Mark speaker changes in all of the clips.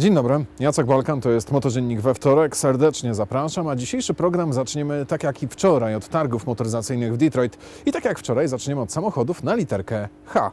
Speaker 1: Dzień dobry, Jacek Balkan, to jest Motodziennik we wtorek. Serdecznie zapraszam, a dzisiejszy program zaczniemy tak jak i wczoraj od targów motoryzacyjnych w Detroit i tak jak wczoraj zaczniemy od samochodów na literkę H.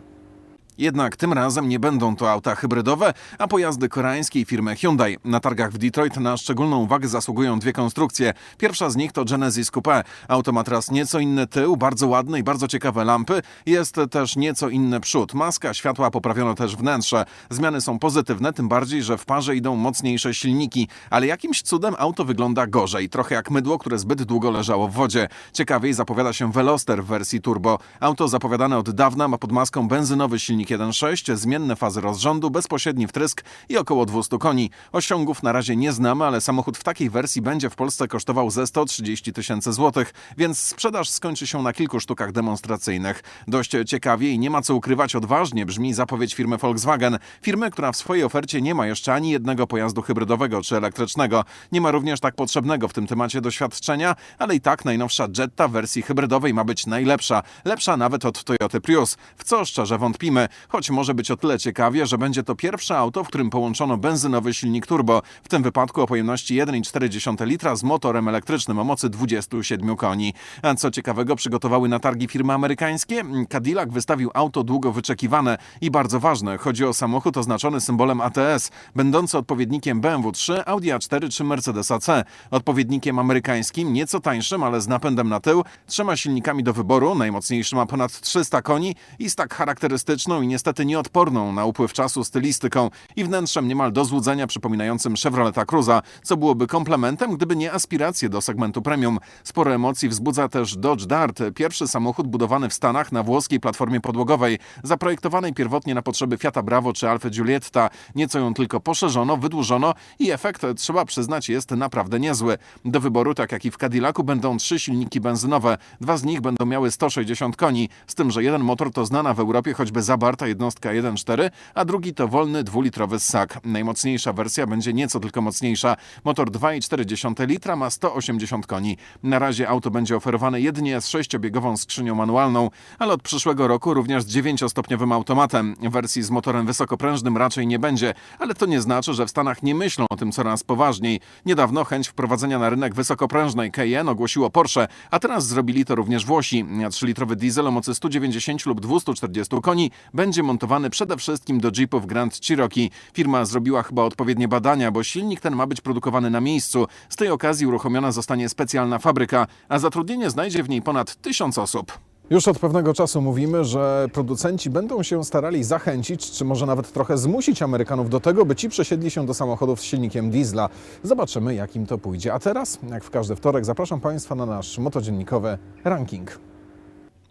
Speaker 2: Jednak tym razem nie będą to auta hybrydowe, a pojazdy koreańskiej firmy Hyundai. Na targach w Detroit na szczególną uwagę zasługują dwie konstrukcje. Pierwsza z nich to Genesis Coupe. Auto ma teraz nieco inny tył, bardzo ładne i bardzo ciekawe lampy. Jest też nieco inny przód. Maska światła poprawiono też wnętrze. Zmiany są pozytywne, tym bardziej, że w parze idą mocniejsze silniki. Ale jakimś cudem auto wygląda gorzej. Trochę jak mydło, które zbyt długo leżało w wodzie. Ciekawiej zapowiada się Veloster w wersji turbo. Auto zapowiadane od dawna ma pod maską benzynowy silnik 1.6, zmienne fazy rozrządu, bezpośredni wtrysk i około 200 koni. Osiągów na razie nie znamy, ale samochód w takiej wersji będzie w Polsce kosztował ze 130 tysięcy złotych, więc sprzedaż skończy się na kilku sztukach demonstracyjnych. Dość ciekawie i nie ma co ukrywać, odważnie brzmi zapowiedź firmy Volkswagen. Firmy, która w swojej ofercie nie ma jeszcze ani jednego pojazdu hybrydowego czy elektrycznego. Nie ma również tak potrzebnego w tym temacie doświadczenia, ale i tak najnowsza Jetta w wersji hybrydowej ma być najlepsza. Lepsza nawet od Toyota Prius, w co szczerze wątpimy, choć może być o tyle ciekawie, że będzie to pierwsze auto, w którym połączono benzynowy silnik turbo, w tym wypadku o pojemności 1,4 litra z motorem elektrycznym o mocy 27 koni. A co ciekawego przygotowały na targi firmy amerykańskie? Cadillac wystawił auto długo wyczekiwane i bardzo ważne. Chodzi o samochód oznaczony symbolem ATS, będący odpowiednikiem BMW 3, Audi A4 czy Mercedesa C. Odpowiednikiem amerykańskim, nieco tańszym, ale z napędem na tył, trzema silnikami do wyboru, najmocniejszy ma ponad 300 koni i z tak charakterystyczną i niestety nieodporną na upływ czasu stylistyką i wnętrzem niemal do złudzenia przypominającym Chevroleta Cruza, co byłoby komplementem, gdyby nie aspiracje do segmentu premium. Sporo emocji wzbudza też Dodge Dart, pierwszy samochód budowany w Stanach na włoskiej platformie podłogowej, zaprojektowanej pierwotnie na potrzeby Fiata Bravo czy Alfa Giulietta. Nieco ją tylko poszerzono, wydłużono i efekt, trzeba przyznać, jest naprawdę niezły. Do wyboru, tak jak i w Cadillacu, będą trzy silniki benzynowe. Dwa z nich będą miały 160 koni, z tym, że jeden motor to znana w Europie choćby zabarta jednostka 1.4, a drugi to wolny dwulitrowy ssak. Najmocniejsza wersja będzie nieco tylko mocniejsza. Motor 2,4 litra ma 180 koni. Na razie auto będzie oferowane jedynie z sześciobiegową skrzynią manualną, ale od przyszłego roku również z dziewięciostopniowym automatem. Wersji z motorem wysokoprężnym raczej nie będzie, ale to nie znaczy, że w Stanach nie myślą o tym coraz poważniej. Niedawno chęć wprowadzenia na rynek wysokoprężnej Cayenne ogłosiło Porsche, a teraz zrobili to również Włosi. 3-litrowy diesel o mocy 190 lub 240 koni będzie montowany przede wszystkim do Jeepów Grand Cherokee. Firma zrobiła chyba odpowiednie badania, bo silnik ten ma być produkowany na miejscu. Z tej okazji uruchomiona zostanie specjalna fabryka, a zatrudnienie znajdzie w niej ponad tysiąc osób.
Speaker 1: Już od pewnego czasu mówimy, że producenci będą się starali zachęcić, czy może nawet trochę zmusić Amerykanów do tego, by ci przesiedli się do samochodów z silnikiem diesla. Zobaczymy, jak im to pójdzie. A teraz, jak w każdy wtorek, zapraszam Państwa na nasz motodziennikowy ranking.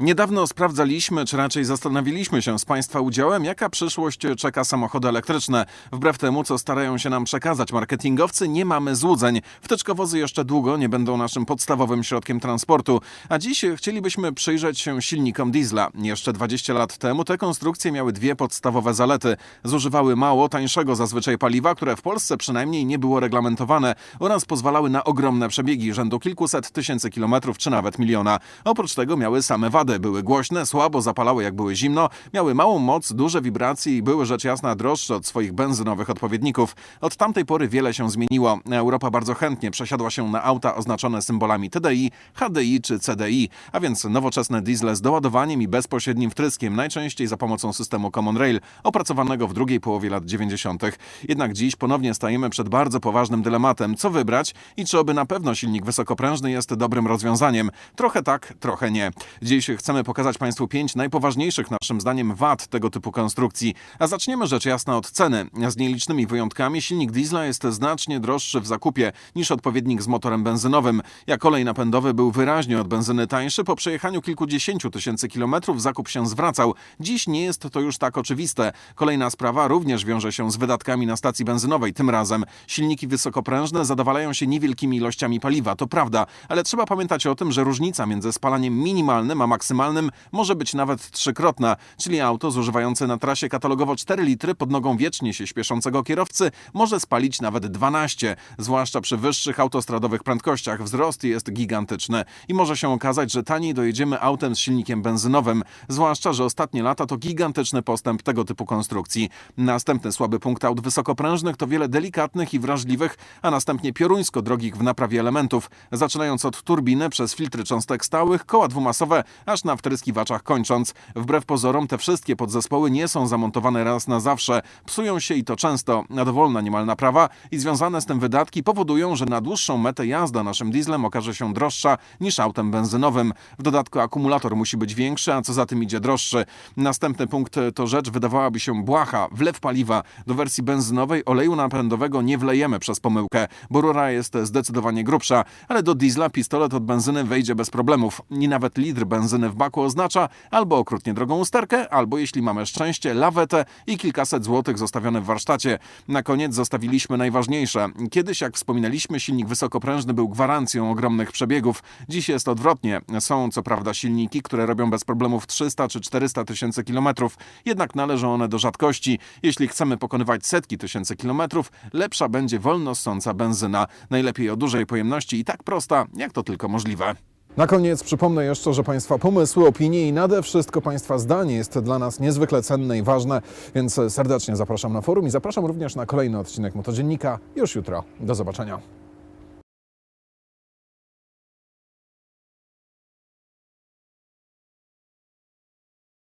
Speaker 2: Niedawno sprawdzaliśmy, czy raczej zastanawialiśmy się z Państwa udziałem, jaka przyszłość czeka samochody elektryczne. Wbrew temu, co starają się nam przekazać marketingowcy, nie mamy złudzeń. Wtyczkowozy jeszcze długo nie będą naszym podstawowym środkiem transportu. A dziś chcielibyśmy przyjrzeć się silnikom diesla. Jeszcze 20 lat temu te konstrukcje miały dwie podstawowe zalety. Zużywały mało, tańszego zazwyczaj paliwa, które w Polsce przynajmniej nie było reglamentowane oraz pozwalały na ogromne przebiegi rzędu kilkuset tysięcy kilometrów czy nawet miliona. Oprócz tego miały same wady. Były głośne, słabo zapalały jak były zimno, miały małą moc, duże wibracje i były rzecz jasna droższe od swoich benzynowych odpowiedników. Od tamtej pory wiele się zmieniło. Europa bardzo chętnie przesiadła się na auta oznaczone symbolami TDI, HDI czy CDI, a więc nowoczesne diesle z doładowaniem i bezpośrednim wtryskiem, najczęściej za pomocą systemu Common Rail, opracowanego w drugiej połowie lat 90. Jednak dziś ponownie stajemy przed bardzo poważnym dylematem, co wybrać i czy oby na pewno silnik wysokoprężny jest dobrym rozwiązaniem. Trochę tak, trochę nie. Dziś chcemy pokazać Państwu pięć najpoważniejszych naszym zdaniem wad tego typu konstrukcji. A zaczniemy rzecz jasna od ceny. Z nielicznymi wyjątkami silnik diesla jest znacznie droższy w zakupie niż odpowiednik z motorem benzynowym. Jak olej napędowy był wyraźnie od benzyny tańszy, po przejechaniu kilkudziesięciu tysięcy kilometrów zakup się zwracał. Dziś nie jest to już tak oczywiste. Kolejna sprawa również wiąże się z wydatkami na stacji benzynowej. Tym razem silniki wysokoprężne zadowalają się niewielkimi ilościami paliwa, to prawda, ale trzeba pamiętać o tym, że różnica między spalaniem minimalnym a maksymalnym maksymalnym może być nawet trzykrotna, czyli auto zużywające na trasie katalogowo 4 litry pod nogą wiecznie się śpieszącego kierowcy może spalić nawet 12, zwłaszcza przy wyższych autostradowych prędkościach. Wzrost jest gigantyczny i może się okazać, że taniej dojedziemy autem z silnikiem benzynowym, zwłaszcza, że ostatnie lata to gigantyczny postęp tego typu konstrukcji. Następny słaby punkt aut wysokoprężnych to wiele delikatnych i wrażliwych, a następnie pioruńsko drogich w naprawie elementów, zaczynając od turbiny przez filtry cząstek stałych, koła dwumasowe, aż na wtryskiwaczach kończąc. Wbrew pozorom te wszystkie podzespoły nie są zamontowane raz na zawsze, psują się i to często, a dowolna niemal naprawa i związane z tym wydatki powodują, że na dłuższą metę jazda naszym dieslem okaże się droższa niż autem benzynowym. W dodatku akumulator musi być większy, a co za tym idzie droższy. Następny punkt to rzecz wydawałaby się błaha. Wlew paliwa do wersji benzynowej oleju napędowego nie wlejemy przez pomyłkę, bo rura jest zdecydowanie grubsza, ale do diesla pistolet od benzyny wejdzie bez problemów. I nawet litr benzyny w baku oznacza albo okrutnie drogą usterkę, albo jeśli mamy szczęście, lawetę i kilkaset złotych zostawione w warsztacie. Na koniec zostawiliśmy najważniejsze. Kiedyś, jak wspominaliśmy, silnik wysokoprężny był gwarancją ogromnych przebiegów. Dziś jest odwrotnie. Są co prawda silniki, które robią bez problemów 300 czy 400 tysięcy kilometrów, jednak należą one do rzadkości. Jeśli chcemy pokonywać setki tysięcy kilometrów, lepsza będzie wolno ssąca benzyna. Najlepiej o dużej pojemności i tak prosta, jak to tylko możliwe.
Speaker 1: Na koniec przypomnę jeszcze, że Państwa pomysły, opinie i nade wszystko Państwa zdanie jest dla nas niezwykle cenne i ważne, więc serdecznie zapraszam na forum i zapraszam również na kolejny odcinek Motodziennika już jutro. Do zobaczenia.